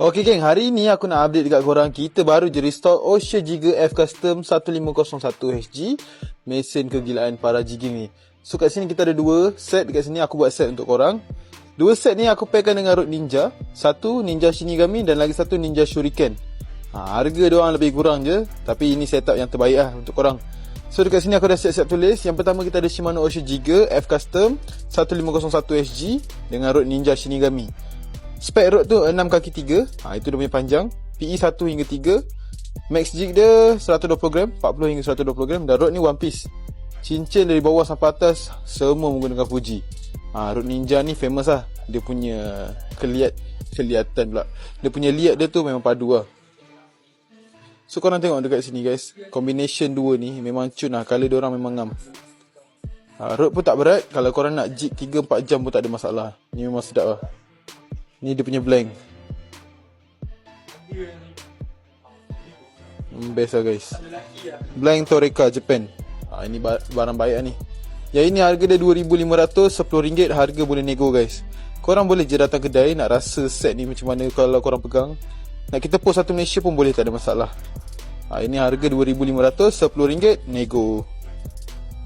Okay geng, hari ni aku nak update dekat korang. Kita baru je restock Osha Giga F Custom 1501HG Mesin kegilaan para jigging ni. So kat sini kita ada dua set. Dekat sini aku buat set untuk korang. Dua set ni aku pairkan dengan Rode Ninja. Satu Ninja Shinigami dan lagi satu Ninja Shuriken. Ha, Harga dia orang lebih kurang je. Tapi ini setup yang terbaik lah untuk korang. So dekat sini aku dah siap-siap tulis. Yang pertama kita ada Shimano Osha Giga F Custom 1501HG Dengan Rode Ninja Shinigami Spec rod tu 6 kaki 3 ha, Itu dia punya panjang. PE 1 hingga 3 Max jig dia 120 gram 40 hingga 120 gram. Dan rod ni one piece. Cincin dari bawah sampai atas Semua menggunakan Fuji. Ha, Rod Ninja ni famous lah. Dia punya Keliat Kelihatan pula. Dia punya liat dia tu memang padu lah. So korang tengok dekat sini guys. Combination dua ni Memang cun lah. Colour dia orang memang ngam. Ha, Rod pun tak berat. Kalau korang nak jig 3-4 jam pun tak ada masalah. Ni memang sedap lah Ni dia punya blank. Hmm, Best lah guys. Blank Toreka Japan. Ha, Ini ba- barang baik lah ni. Yang ini harga dia RM2,500 RM10 harga boleh nego guys. Korang boleh je datang kedai Nak rasa set ni macam mana Kalau korang pegang. Nak kita post satu Malaysia pun boleh Tak ada masalah. Ha, Ini harga RM2,500 RM10 nego.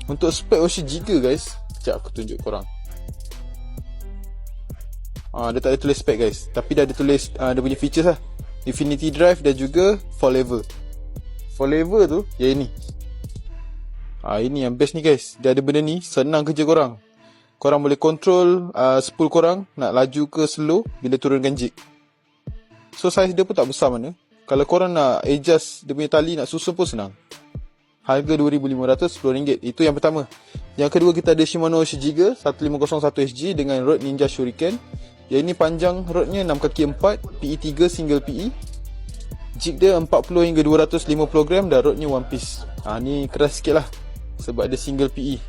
Untuk spek Osha Giga guys Sekejap aku tunjuk korang Ah, dia tak ada tulis spec guys. Tapi dia ada tulis uh, Dia punya features lah. Infinity Drive dan juga Fall lever tu Yang ini. Ah, Ini yang best ni guys. Dia ada benda ni Senang kerja korang. Korang boleh control uh, Spool korang Nak laju ke slow Bila turunkan jig. So size dia pun tak besar mana. Kalau korang nak adjust Dia punya tali nak susun pun senang. Harga RM2,500 RM10 Itu yang pertama. Yang kedua kita ada Shimano Shijiga 1501HG Dengan Rode Ninja Shuriken Yang ini panjang rodnya 6 kaki 4 PE 3 single PE Jig dia 40 hingga 250 gram Dan rodnya one piece. Ha, Ni keras sikit lah Sebab dia single PE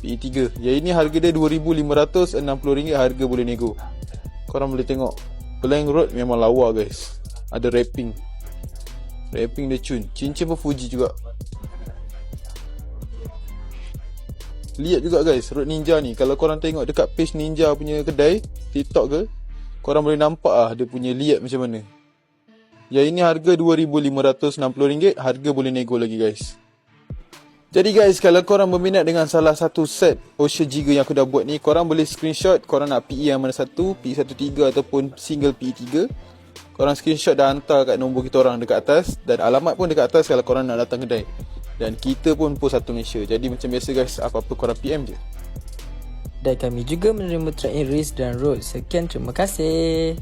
PE 3 Yang ini harga dia RM2,560 Harga boleh nego. Korang boleh tengok. Blank rod memang lawa guys. Ada wrapping. Wrapping dia cun. Cincin pun Fuji juga Lihat juga guys. Road Ninja ni Kalau korang tengok dekat page Ninja punya kedai TikTok ke Korang boleh nampak ah Dia punya lihat macam mana. Yang ini harga RM2,560. Harga boleh nego lagi guys. Jadi guys Kalau korang berminat dengan salah satu set Osha Giga yang aku dah buat ni Korang boleh screenshot. Korang nak PE yang mana satu PE13 ataupun single PE3 Korang screenshot dan hantar kat nombor kita orang dekat atas. Dan alamat pun dekat atas kalau korang nak datang kedai Dan kita pun post satu Malaysia Jadi macam biasa guys Apa-apa korang PM je Dan kami juga menerima track in Riz dan Road. Sekian terima kasih.